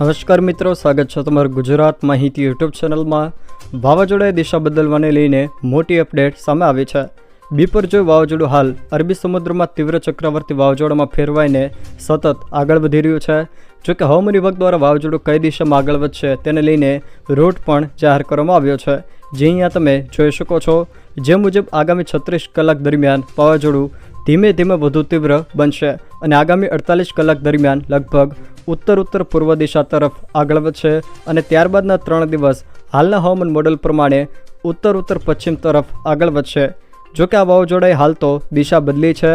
નમસ્કાર મિત્રો, સ્વાગત છે તમારું ગુજરાત માહિતી યુટ્યુબ ચેનલમાં. વાવાઝોડાએ દિશા બદલવાને લઈને મોટી અપડેટ સામે આવી છે. બીપરજોય વાવાઝોડું હાલ અરબી સમુદ્રમાં તીવ્ર ચક્રવર્તી વાવાઝોડામાં ફેરવાઈને સતત આગળ વધી રહ્યું છે. જોકે હવામાન વિભાગ દ્વારા વાવાઝોડું કઈ દિશામાં આગળ વધશે તેને લઈને રૂટ પણ જાહેર કરવામાં આવ્યો છે. જે અહીંયા તમે જોઈ શકો છો. જે મુજબ આગામી છત્રીસ કલાક દરમિયાન વાવાઝોડું ધીમે ધીમે વધુ તીવ્ર બનશે અને આગામી અડતાલીસ કલાક દરમિયાન લગભગ ઉત્તર ઉત્તર પૂર્વ દિશા તરફ આગળ વધશે અને ત્યારબાદના ત્રણ દિવસ હાલના હવામાન મોડેલ પ્રમાણે ઉત્તર ઉત્તર પશ્ચિમ તરફ આગળ વધશે. જો કે આ વાવાઝોડાએ હાલ તો દિશા બદલી છે.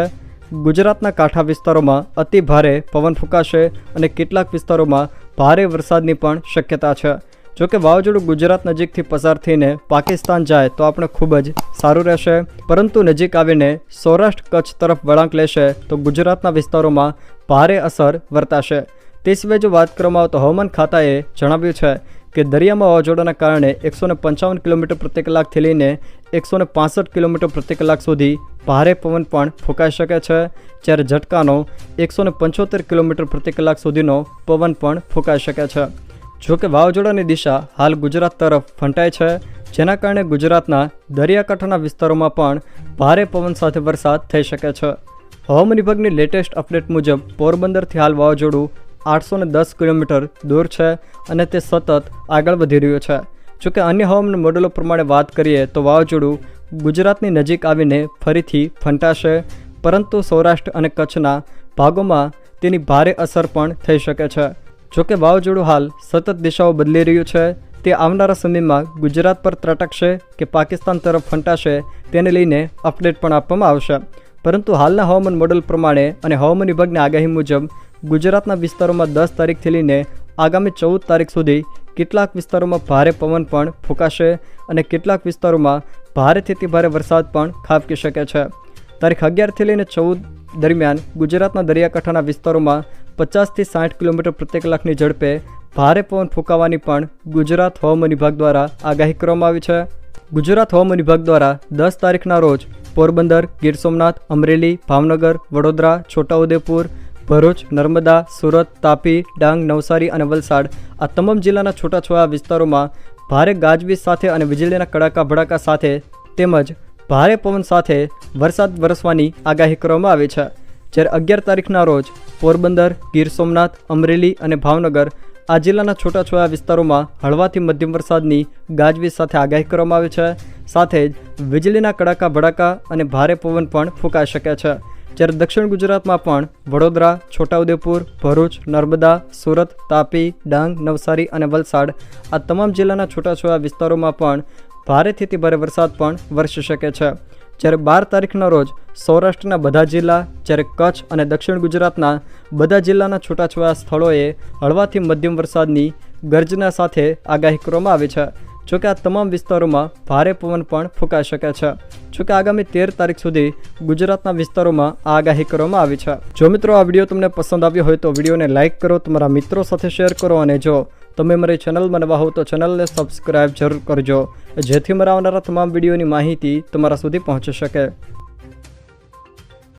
ગુજરાતના કાંઠા વિસ્તારોમાં અતિ ભારે પવન ફૂંકાશે અને કેટલાક વિસ્તારોમાં ભારે વરસાદની પણ શક્યતા છે. જો કે વાવાઝોડું ગુજરાત નજીકથી પસાર થઈને પાકિસ્તાન જાય તો આપણે ખૂબ જ સારું રહેશે. પરંતુ નજીક આવીને સૌરાષ્ટ્ર કચ્છ તરફ વળાંક લેશે તો ગુજરાતના વિસ્તારોમાં ભારે અસર વર્તાશે. તે સિવાય જો વાત કરવામાં આવે તો હવામાન ખાતાએ જણાવ્યું છે કે દરિયામાં વાવાઝોડાના કારણે એકસો ને પંચાવન કિલોમીટર પ્રતિ કલાકથી લઈને એકસો ને પાસઠ કિલોમીટર પ્રતિ કલાક સુધી ભારે પવન પણ ફૂંકાઈ શકે છે, જ્યારે ઝટકાનો એકસો ને પંચોતેર કિલોમીટર પ્રતિ કલાક સુધીનો પવન પણ ફૂંકાઈ શકે છે. જો કે વાવાઝોડાની દિશા હાલ ગુજરાત તરફ ફંટાય છે, જેના કારણે ગુજરાતના દરિયાકાંઠાના વિસ્તારોમાં પણ ભારે પવન સાથે વરસાદ થઈ શકે છે. હવામાન વિભાગની લેટેસ્ટ અપડેટ મુજબ, પોરબંદરથી હાલ વાવાઝોડું આઠસો ને દસ કિલોમીટર દૂર છે અને તે સતત આગળ વધી રહ્યું છે. જોકે અન્ય હવામાન મોડેલો પ્રમાણે વાત કરીએ તો વાવાઝોડું ગુજરાતની નજીક આવીને ફરીથી ફંટાશે, પરંતુ સૌરાષ્ટ્ર અને કચ્છના ભાગોમાં તેની ભારે અસર પણ થઈ શકે છે. જોકે વાવાઝોડું હાલ સતત દિશાઓ બદલી રહ્યું છે, તે આવનારા સમયમાં ગુજરાત પર ત્રટકશે કે પાકિસ્તાન તરફ ફંટાશે તેને લઈને અપડેટ પણ આપવામાં આવશે. પરંતુ હાલના હવામાન મોડેલ પ્રમાણે અને હવામાન વિભાગની આગાહી મુજબ, ગુજરાતના વિસ્તારોમાં દસ તારીખથી લઈને આગામી ચૌદ તારીખ સુધી કેટલાક વિસ્તારોમાં ભારે પવન પણ ફૂંકાશે અને કેટલાક વિસ્તારોમાં ભારેથી અતિ ભારે વરસાદ પણ ખાબકી શકે છે. તારીખ અગિયારથી લઈને ચૌદ દરમિયાન ગુજરાતના દરિયાકાંઠાના વિસ્તારોમાં પચાસથી સાઠ કિલોમીટર પ્રતિ કલાકની ઝડપે ભારે પવન ફૂંકાવાની પણ ગુજરાત હવામાન વિભાગ દ્વારા આગાહી કરવામાં આવી છે. ગુજરાત હવામાન વિભાગ દ્વારા દસ તારીખના રોજ પોરબંદર, ગીર સોમનાથ, અમરેલી, ભાવનગર, વડોદરા, છોટાઉદેપુર, ભરૂચ, નર્મદા, સુરત, તાપી, ડાંગ, નવસારી અને વલસાડ આ તમામ જિલ્લાના છૂટાછવાયા વિસ્તારોમાં ભારે ગાજવીજ સાથે અને વીજળીના કડાકા ભડાકા સાથે તેમજ ભારે પવન સાથે વરસાદ વરસવાની આગાહી કરવામાં આવી છે. જ્યારે અગિયાર તારીખના રોજ પોરબંદર, ગીર સોમનાથ, અમરેલી અને ભાવનગર આ જિલ્લાના છૂટાછવાયા વિસ્તારોમાં હળવાથી મધ્યમ વરસાદની ગાજવીજ સાથે આગાહી કરવામાં આવી છે. સાથે જ વીજળીના કડાકા, ભડાકા અને ભારે પવન પણ ફૂંકાઈ શકે છે. જ્યારે દક્ષિણ ગુજરાતમાં પણ વડોદરા, છોટાઉદેપુર, ભરૂચ, નર્મદા, સુરત, તાપી, ડાંગ, નવસારી અને વલસાડ આ તમામ જિલ્લાના છૂટાછવાયા વિસ્તારોમાં પણ ભારેથી ભારે વરસાદ પણ વરસી શકે છે. જ્યારે બાર તારીખના રોજ સૌરાષ્ટ્રના બધા જિલ્લા, જ્યારે કચ્છ અને દક્ષિણ ગુજરાતના બધા જિલ્લાના છૂટાછવાયા સ્થળોએ હળવાથી મધ્યમ વરસાદની ગર્જના સાથે આગાહી કરવામાં આવી છે. જોકે આ તમામ વિસ્તારોમાં ભારે પવન પણ ફૂંકાઈ શકે છે. જોકે આગામી તેર તારીખ સુધી ગુજરાતના વિસ્તારોમાં આ આગાહી કરવામાં આવી છે. જો મિત્રો આ વીડિયો તમને પસંદ આવ્યો હોય તો વિડીયોને લાઇક કરો, તમારા મિત્રો સાથે શેર કરો અને જો તમે મારી ચેનલમાં નવા હો તો ચેનલને સબસ્ક્રાઇબ જરૂર કરજો, જેથી મારા આવનારા તમામ વિડીયોની માહિતી તમારા સુધી પહોંચી શકે.